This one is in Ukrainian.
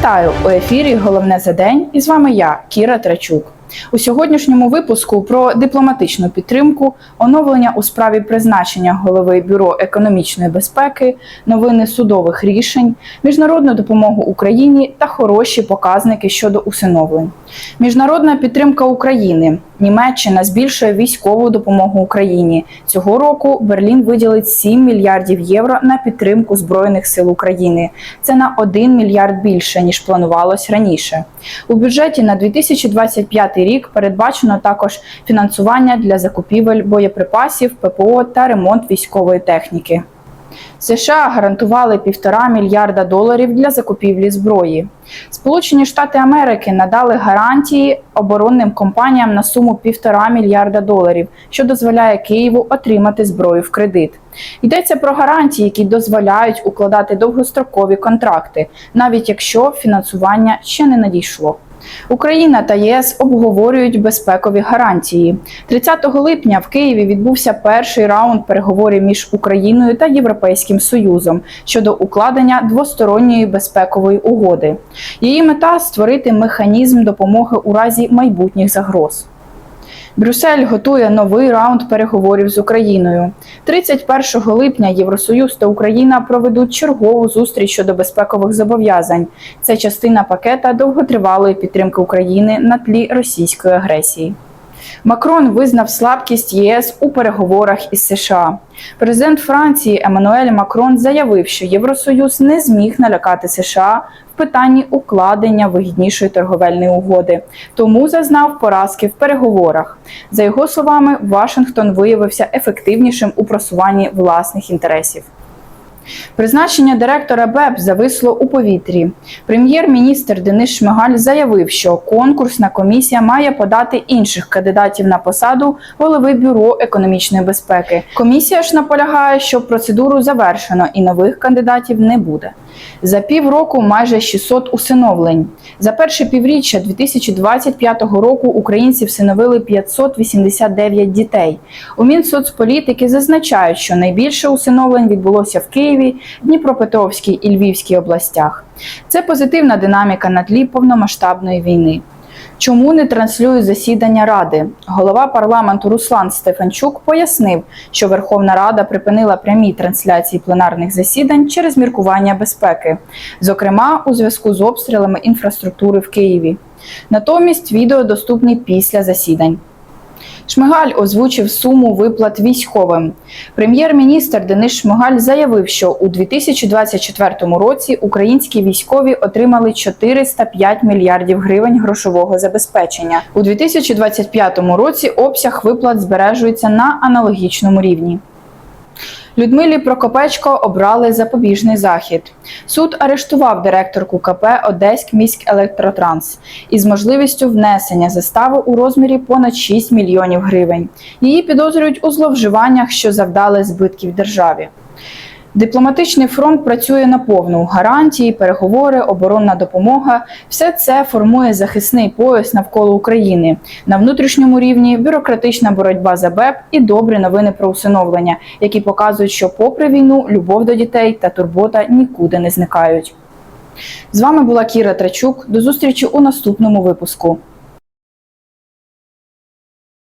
Вітаю у ефірі. Головне за день. І з вами я, Кіра Трачук. У сьогоднішньому випуску про дипломатичну підтримку, оновлення у справі призначення голови бюро економічної безпеки, новини судових рішень, міжнародну допомогу Україні та хороші показники щодо усиновлень. Міжнародна підтримка України. Німеччина збільшує військову допомогу Україні. Цього року Берлін виділить 7 мільярдів євро на підтримку збройних сил України. Це на 1 мільярд більше ніж планувалось раніше. У бюджеті на 2025 рік передбачено також фінансування для закупівель боєприпасів, ППО та ремонт військової техніки. США гарантували півтора мільярда доларів для закупівлі зброї. Сполучені Штати Америки надали гарантії оборонним компаніям на суму півтора мільярда доларів, що дозволяє Києву отримати зброю в кредит. Йдеться про гарантії, які дозволяють укладати довгострокові контракти, навіть якщо фінансування ще не надійшло. Україна та ЄС обговорюють безпекові гарантії. 30 липня в Києві відбувся перший раунд переговорів між Україною та Європейським Союзом щодо укладення двосторонньої безпекової угоди. Її мета створити механізм допомоги у разі майбутніх загроз. Брюссель готує новий раунд переговорів з Україною. 31 липня Євросоюз та Україна проведуть чергову зустріч щодо безпекових зобов'язань. Це частина пакета довготривалої підтримки України на тлі російської агресії. Макрон визнав слабкість ЄС у переговорах із США. Президент Франції Еммануель Макрон заявив, що Євросоюз не зміг налякати США в питанні укладення вигіднішої торговельної угоди, тому зазнав поразки в переговорах. За його словами, Вашингтон виявився ефективнішим у просуванні власних інтересів. Призначення директора БЕП зависло у повітрі. Прем'єр-міністр Денис Шмигаль заявив, що конкурсна комісія має подати інших кандидатів на посаду голови бюро економічної безпеки. Комісія ж наполягає, що процедуру завершено і нових кандидатів не буде. За півроку майже 600 усиновлень. За перше півріччя 2025 року українці всиновили 589 дітей. У Мінсоцполітики зазначають, що найбільше усиновлень відбулося в Києві, Дніпропетровській і Львівській областях. Це позитивна динаміка на тлі повномасштабної війни. Чому не транслюють засідання Ради? Голова парламенту Руслан Стефанчук пояснив, що Верховна Рада припинила прямі трансляції пленарних засідань через міркування безпеки, зокрема у зв'язку з обстрілами інфраструктури в Києві. Натомість відео доступні після засідань. Шмигаль озвучив суму виплат військовим. Прем'єр-міністр Денис Шмигаль заявив, що у 2024 році українські військові отримали 405 мільярдів гривень грошового забезпечення. У 2025 році обсяг виплат збережується на аналогічному рівні. Людмилі Прокопечко обрали запобіжний захід. Суд арештував директорку КП Одеськ міськелектротранс із можливістю внесення застави у розмірі понад 6 мільйонів гривень. Її підозрюють у зловживаннях, що завдали збитків державі. Дипломатичний фронт працює на повну гарантії, переговори, оборонна допомога. Все це формує захисний пояс навколо України на внутрішньому рівні, бюрократична боротьба за БЕП і добрі новини про усиновлення, які показують, що, попри війну, любов до дітей та турбота нікуди не зникають. З вами була Кіра Трачук. До зустрічі у наступному випуску.